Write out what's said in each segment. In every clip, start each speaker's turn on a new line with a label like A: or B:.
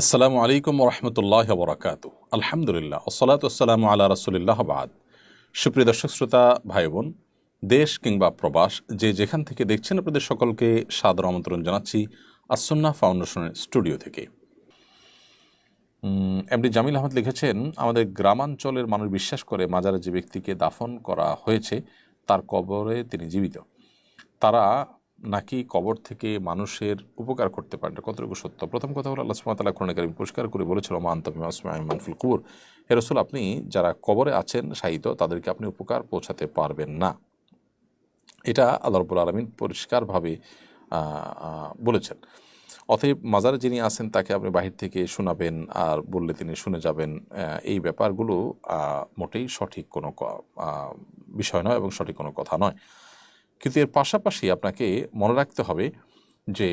A: আসসালামু আলাইকুম রহমতুল্লাহ বরাকাত আলহামদুলিল্লাহ ওসলাত আসসালামু আল্লাহ রসুলিল্লাহ বাদ। সুপ্রিয় দর্শক, শ্রোতা ভাই বোন দেশ কিংবা প্রবাস, যে যেখান থেকে দেখছেন আপনাদের সকলকে সাদর আমন্ত্রণ জানাচ্ছি আসন্না ফাউন্ডেশনের স্টুডিও থেকে। এমডি জামিল আহমদ লিখেছেন, আমাদের গ্রামাঞ্চলের মানুষ বিশ্বাস করে মাজারে যে ব্যক্তিকে দাফন করা হয়েছে, তার কবরে তিনি জীবিত। তারা নাকি কবর থেকে মানুষের উপকার করতে পারেন? কতটুকু সত্য? প্রথম কথা হলো, আল্লাহ সুমাতাল্লাহ কোরআন কারিম পরিষ্কার করে বলেছিল মান তমিম আসমাই মানফুল কুবুর। হে রসুল, আপনি যারা কবরে আছেন সাহিত্য তাদেরকে আপনি উপকার পৌঁছাতে পারবেন না। এটা আল্লাহ রবুল আলমিন পরিষ্কারভাবে বলেছেন। অতএব মাজারে যিনি আছেন, তাকে আপনি বাহির থেকে শোনাবেন আর বললে তিনি শুনে যাবেন। এই ব্যাপারগুলো মোটেই সঠিক কোনো বিষয় নয় এবং সঠিক কোনো কথা নয়। কিন্তু এর পাশাপাশি আপনাকে মনে রাখতে হবে যে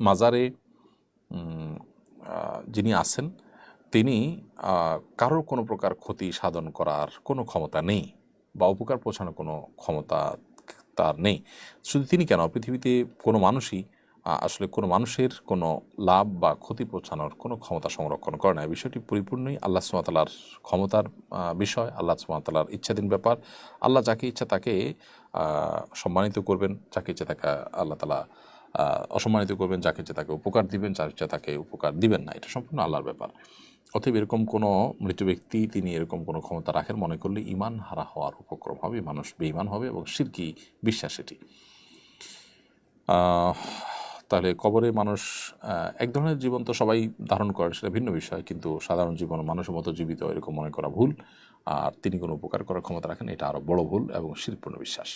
A: মাজারে যিনি আছেন, তিনি কারোর কোনো প্রকার ক্ষতি সাধন করার কোনো ক্ষমতা নেই বা উপকার পৌঁছানোর কোনো ক্ষমতা তার নেই। শুধু তিনি কেন? পৃথিবীতে কোনো মানুষই আসলে কোনো মানুষের কোনো লাভ বা ক্ষতি পৌঁছানোর কোনো ক্ষমতা সংরক্ষণ করে না। এই বিষয়টি পরিপূর্ণই আল্লাহ সুমাতালার ক্ষমতার বিষয়, আল্লাহ সুমাতালার ইচ্ছাধীন ব্যাপার। আল্লাহ যাকে ইচ্ছা তাকে সম্মানিত করবেন, যাকে ইচ্ছা তাকে আল্লাহ তালা অসম্মানিত করবেন, যাকে ইচ্ছা তাকে উপকার দিবেন, যার ইচ্ছা তাকে উপকার দিবেন না। এটা সম্পূর্ণ আল্লাহর ব্যাপার। অতএব এরকম কোনো মৃত ব্যক্তি, তিনি এরকম কোনো ক্ষমতা রাখেন, মনে করলে ইমান হারা হওয়ার উপক্রম হবে, মানুষ বেইমান হবে এবং সিরকি বিশ্বাস এটি। তাহলে কবরে মানুষ এক ধরনের জীবন তো সবাই ধারণ করে, সেটা ভিন্ন বিষয়, কিন্তু সাধারণ জীবন মানুষের মতো জীবিত এরকম মনে করা ভুল। আর তিনি কোনো উপকার করার ক্ষমতা রাখেন এটা আরও বড় ভুল এবং শিরপূর্ণ বিশ্বাস।